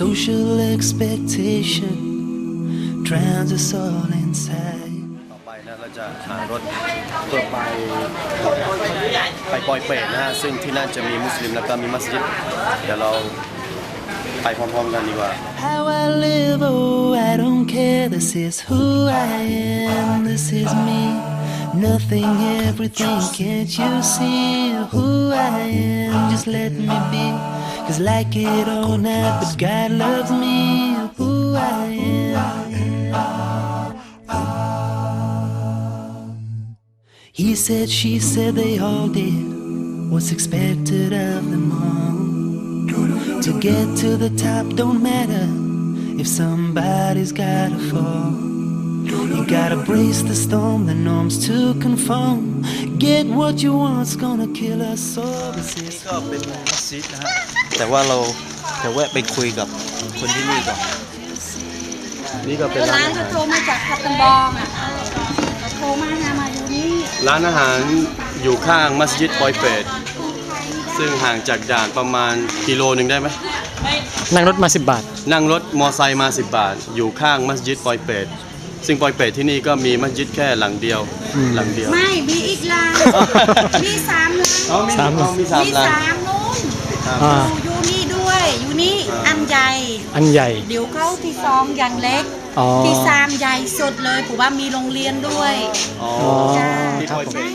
Social expectation drowns us all inside. ต่อไปนะเราจะหารถเพื่อไปไปปอยเปตนะฮะซึ่งที่นั่นจะมีมุสลิมแล้วก็มีมัสยิดเดี๋ยวเราไปพร้อมๆกันดีกว่า How I live, oh, I don't care. This is who I am, this is me. Nothing, everything, can't you see who I am? Just let me be. Cause like it or not, but God loves me, who I am. He said, she said, they all did what's expected of them all. To get to the top don't matter if somebody's gotta fall. You gotta brace the storm, the norms to conform. Get what you want's gonna kill us all. This is ก็เป็นมัสยิดนะฮะ แต่ว่าเราจะแวะไปคุยกับคนที่นี่ก่อน นี่ก็เป็นร้าร้านนอาเขาหาร โทรมาจากพัตตบองอะเขาโทรมาหามาอยู่นี่ร้านอาหารอยู่ข้างมัสยิดปอยเปตซึ่งห่างจากด่านประมาณกิโลหนึ่งได้ไหม นั่งรถมา 10 บาท นั่งรถมอไซค์มา 10 บาท อยู่ข้างมัสยิดปอยเปต ซึ่งปอยเปตที่นี่ก็มีมัสยิดแค่หลังเดียวหลังเดียว ไม่มีอีกร้านมีสามร้านอ๋อมีสามอ๋อมีสามมีร้านสามนู้นอ่าอยู่นี่ด้วยอยู่นี่อันใหญ่อันใหญ่ เดี๋ยวเข้าที่สองอย่างเล็กอ๋อที่สามใหญ่สุดเลยผมว่ามีโรงเรียนด้วยอ๋อจ้าที่ปอยเปต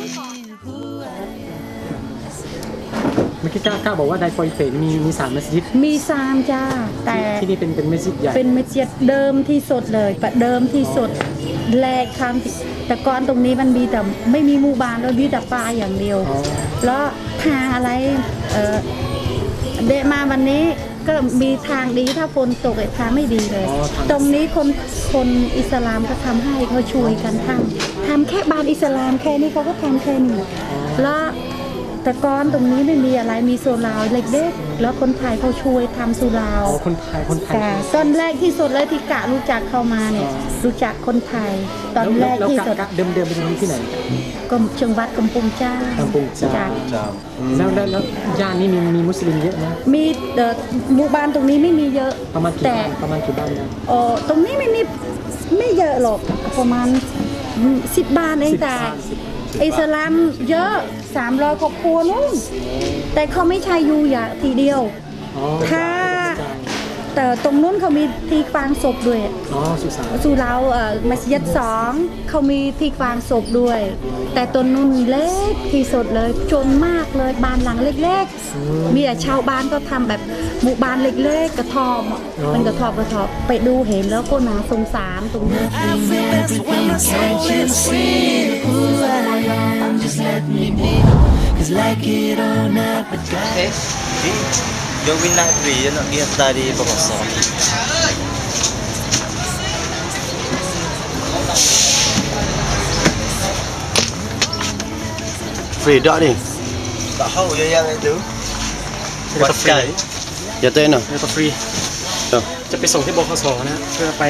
มื่อกี้กล้ากล้าบอกว่าไดปอยเปตมีมีสามมัสยิดมีสามจ้าแต่ที่นี่เป็นเป็นมัสยิดใหญ่เป็นมัสยิดเดิมที่สุดเลยประเดิมที่สุดแรกครั้งที่แต่ก่อนตรงนี้มันมีแต่ไม่มีหมู่บ้านแล้วมีแต่ป่าอย่างเดียว อ๋อแล้วทางอะไรเออเดนมาวันนี้ก็มีทางดีถ้าฝนตกไอ้ทางไม่ดีเลยอ๋อทางตรงนี้คนคนอิสลามก็ทำให้เขาช่วยกันทำทำแค่บ้านอิสลามแค่นี้เขาก็ทำแค่นี้แล้ว แต่ก่อนตรงนี้ไม่มีอะไรมีโซลาวเล็กๆแล้วคนไทยเขาช่วยทำสุราวอ๋อคนไทยคนไทย แต่ตอนแรกที่สุดเลยที่กะรู้จักเข้ามาเนี่ยรู้จักคนไทย ตอนแรกแล้วที่กะสุดกะเดิมเดิมเป็นคนที่ไหนกรมจังหวัดกำปงจ้ากำปงจ้าจ้าแล้วแล้วแล้วย่านนี้มีมีมุสลิมเยอะนะมีเอ่อหมู่บ้านตรงนี้ไม่มีเยอะประมาณกี่แต่บ้านประมาณกี่บ้านนะเออตรงนี้ไม่มีไม่เยอะหรอกประมาณสิบบ้านเองแต่ อิสลามเยอะสามร้อยครอบครัวนู่นแต่เขาไม่ใช่อยู่อย่างทีเดียวอ๋อถ้า แต่ตรงนู้นเขามีที่ฟางศพด้วยอ๋อสุสานสุเราเอ่อมัสยิดสองเขามีที่ฟางศพด้วย แต่ตัวนุ่นเล็กที่สุดเลยจนมากเลยบ้านหลังเล็กๆ มีแต่ชาวบ้านก็ทำแบบหมู่บ้านเล็กๆ กระทอมอะเป็นกระทอบกระทอบไปดูเห็นแล้วก็น่าสงสารตรงนี้ I feel best when I can't you see who I am. Just let me be. Cause like it or not, but God. Eh, di gawin lahat rin yun ang iyan tadi pamasa. ฟรีดอนี่ Tak tahu je yang itu. เรียกว่าฟรีอย่าเต้นหน่อยเรียกว่าฟรี เออ จะไปส่งที่บขสนะ เพื่อไป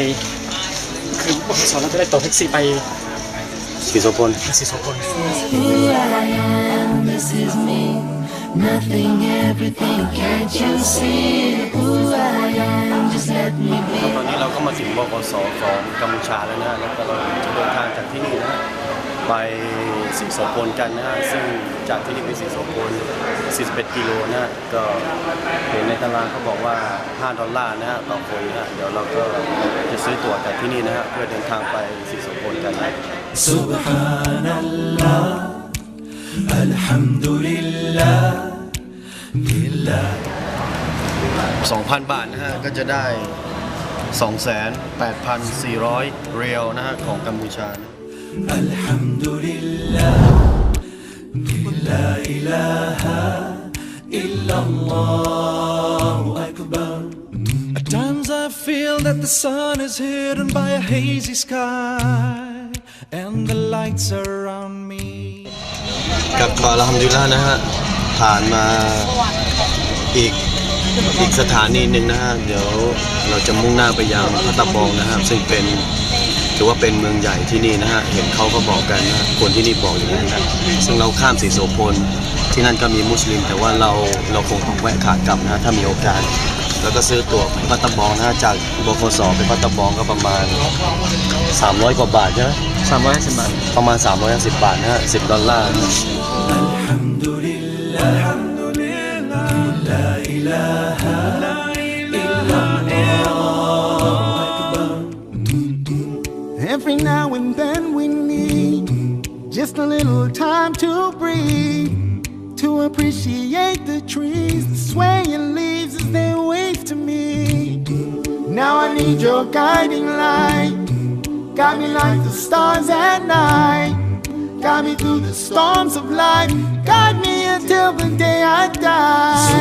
คือบขสเราจะได้ต่อแท็กซี่ไปสีโสพล สีโสพล Who I am, this is me. Nothing, everything, can't you see who I am? Just let me be. ตอนนี้เราก็มาถึงบกสของกัมพูชาแล้วนะแล้วก็เราจะเดินทางจากที่นี่นะไปสีโสพลกันนะฮะซึ่งจากที่นี่ไปสีโสพล41กิโลนะฮะก็เห็นในตารางเขาบอกว่า 5 ดอลลาร์นะฮะต่อคนนะฮะเดี๋ยวเราก็จะซื้อตั๋วจากที่นี่นะฮะเพื่อเดินทางไปสีโสพลกันนะ Subhanallah, Alhamdulillah, Lillah. 2,000 บาทนะฮะ ก็จะได้ 28,400 เรียลนะฮะ ของกัมพูชานะ Alhamdulillah, La ilaha illallah akbar. At times I feel that the sun is hidden by a hazy sky, and the lights around me. ครับก็อัลฮัมดุลิลละห์นะฮะ ผ่านมาอีกอีกสถานีหนึ่งนะฮะเดี๋ยวเราจะมุ่งหน้าไปยังพัตตาบองนะฮะซึ่งเป็นถือว่าเป็นเมืองใหญ่ที่นี่นะฮะเห็นเขาก็บอกกันนะคนที่นี่บอกอย่างนั้นนะซึ่งเราข้ามสีโสพลที่นั่นก็มีมุสลิม แต่ว่าเราเราคงต้องแวะขากลับนะฮะถ้ามีโอกาส แล้วก็ซื้อตั๋วไปพัตตาบองนะฮะจากบคสไปพัตตาบองก็ประมาณ 300 กว่าบาทใช่ไหมสามร้อยห้าสิบบาทประมาณ 350 บาทนะฮะ10ดอลลาร์ Every now and then we need just a little time to breathe, to appreciate the trees, the swaying leaves as they wave to me. Now I need your guiding light, guide me like the stars at night, guide me through the storms of life, guide me until the day I die.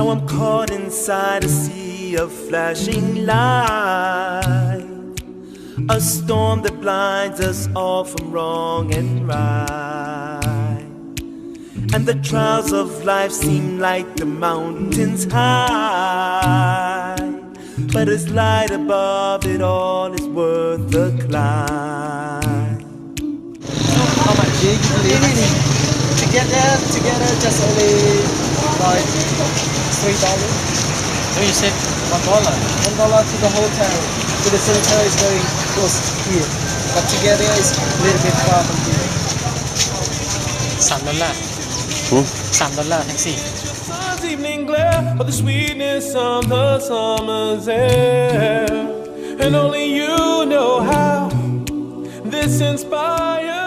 Now I'm caught inside a sea of flashing light. A storm that blinds us all from wrong and right. And the trials of life seem like the mountains high. But as light above it all is worth the climb. How much? Together, together, just only like three dollars. So you said one dollar. One dollar to the hotel. To the center is very close here, but together is a little bit far from here. สามดอลลาร์ หืม สามดอลลาร์แท็กซี่ Summer's evening glare of the sweetness of the summer's air. And only you know how this inspires